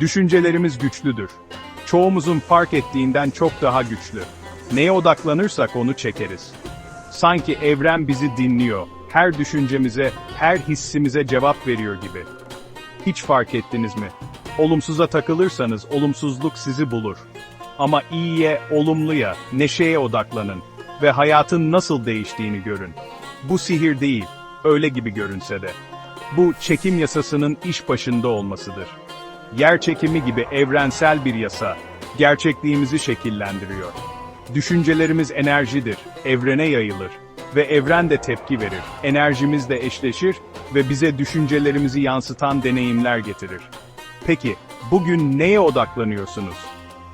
Düşüncelerimiz güçlüdür. Çoğumuzun fark ettiğinden çok daha güçlü. Neye odaklanırsak onu çekeriz. Sanki evren bizi dinliyor, her düşüncemize, her hissimize cevap veriyor gibi. Hiç fark ettiniz mi? Olumsuza takılırsanız olumsuzluk sizi bulur. Ama iyiye, olumluya, neşeye odaklanın ve hayatın nasıl değiştiğini görün. Bu sihir değil, öyle gibi görünse de. Bu çekim yasasının iş başında olmasıdır. Yer çekimi gibi evrensel bir yasa, gerçekliğimizi şekillendiriyor. Düşüncelerimiz enerjidir, evrene yayılır ve evren de tepki verir. Enerjimiz de eşleşir ve bize düşüncelerimizi yansıtan deneyimler getirir. Peki, bugün neye odaklanıyorsunuz?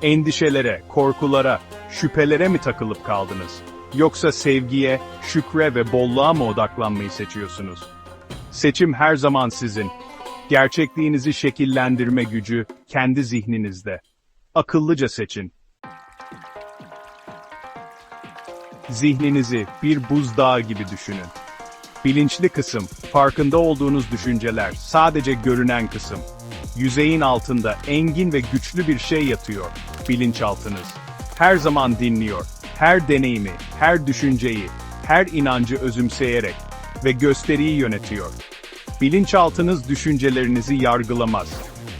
Endişelere, korkulara, şüphelere mi takılıp kaldınız? Yoksa sevgiye, şükre ve bolluğa mı odaklanmayı seçiyorsunuz? Seçim her zaman sizin. Gerçekliğinizi şekillendirme gücü kendi zihninizde. Akıllıca seçin. Zihninizi bir buzdağı gibi düşünün. Bilinçli kısım, farkında olduğunuz düşünceler, sadece görünen kısım. Yüzeyin altında engin ve güçlü bir şey yatıyor, bilinçaltınız. Her zaman dinliyor, her deneyimi, her düşünceyi, her inancı özümseyerek ve gösteriyi yönetiyor. Bilinçaltınız düşüncelerinizi yargılamaz.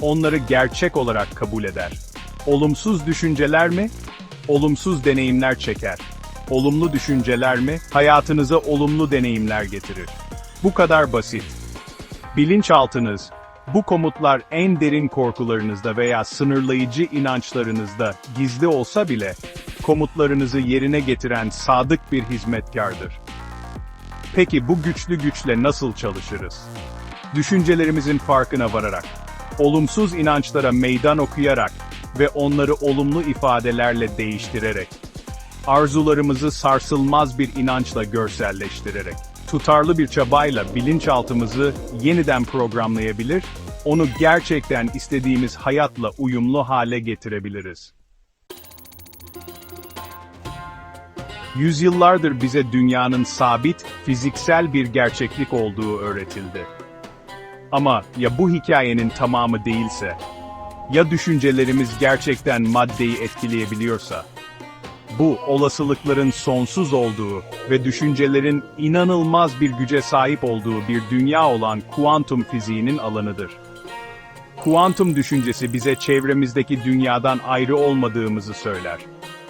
Onları gerçek olarak kabul eder. Olumsuz düşünceler mi? Olumsuz deneyimler çeker. Olumlu düşünceler mi? Hayatınıza olumlu deneyimler getirir. Bu kadar basit. Bilinçaltınız, bu komutlar en derin korkularınızda veya sınırlayıcı inançlarınızda gizli olsa bile, komutlarınızı yerine getiren sadık bir hizmetkardır. Peki bu güçlü güçle nasıl çalışırız? Düşüncelerimizin farkına vararak, olumsuz inançlara meydan okuyarak ve onları olumlu ifadelerle değiştirerek, arzularımızı sarsılmaz bir inançla görselleştirerek, tutarlı bir çabayla bilinçaltımızı yeniden programlayabilir, onu gerçekten istediğimiz hayatla uyumlu hale getirebiliriz. Yüzyıllardır bize dünyanın sabit, fiziksel bir gerçeklik olduğu öğretildi. Ama ya bu hikayenin tamamı değilse? Ya düşüncelerimiz gerçekten maddeyi etkileyebiliyorsa? Bu, olasılıkların sonsuz olduğu ve düşüncelerin inanılmaz bir güce sahip olduğu bir dünya olan kuantum fiziğinin alanıdır. Kuantum düşüncesi bize çevremizdeki dünyadan ayrı olmadığımızı söyler.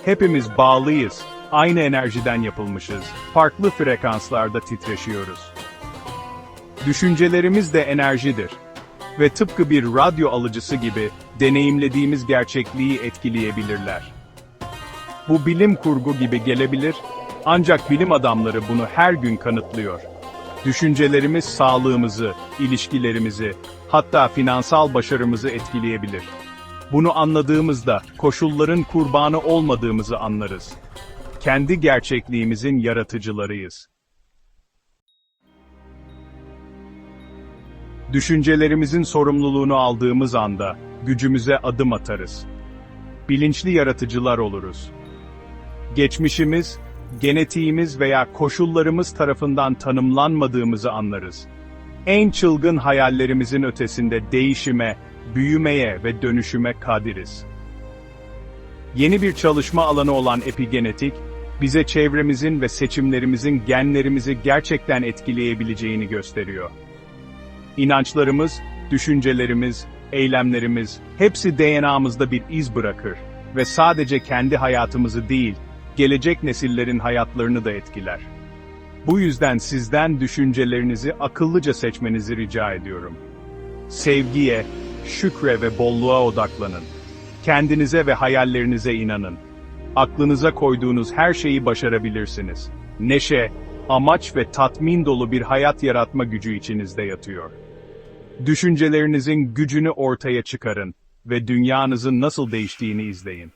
Hepimiz bağlıyız, aynı enerjiden yapılmışız, farklı frekanslarda titreşiyoruz. Düşüncelerimiz de enerjidir. Ve tıpkı bir radyo alıcısı gibi, deneyimlediğimiz gerçekliği etkileyebilirler. Bu bilim kurgu gibi gelebilir, ancak bilim adamları bunu her gün kanıtlıyor. Düşüncelerimiz sağlığımızı, ilişkilerimizi, hatta finansal başarımızı etkileyebilir. Bunu anladığımızda koşulların kurbanı olmadığımızı anlarız. Kendi gerçekliğimizin yaratıcılarıyız. Düşüncelerimizin sorumluluğunu aldığımız anda gücümüze adım atarız. Bilinçli yaratıcılar oluruz. Geçmişimiz, genetiğimiz veya koşullarımız tarafından tanımlanmadığımızı anlarız. En çılgın hayallerimizin ötesinde değişime, büyümeye ve dönüşüme kadiriz. Yeni bir çalışma alanı olan epigenetik, bize çevremizin ve seçimlerimizin genlerimizi gerçekten etkileyebileceğini gösteriyor. İnançlarımız, düşüncelerimiz, eylemlerimiz, hepsi DNA'mızda bir iz bırakır ve sadece kendi hayatımızı değil, gelecek nesillerin hayatlarını da etkiler. Bu yüzden sizden düşüncelerinizi akıllıca seçmenizi rica ediyorum. Sevgiye, şükre ve bolluğa odaklanın. Kendinize ve hayallerinize inanın. Aklınıza koyduğunuz her şeyi başarabilirsiniz. Neşe, amaç ve tatmin dolu bir hayat yaratma gücü içinizde yatıyor. Düşüncelerinizin gücünü ortaya çıkarın ve dünyanızın nasıl değiştiğini izleyin.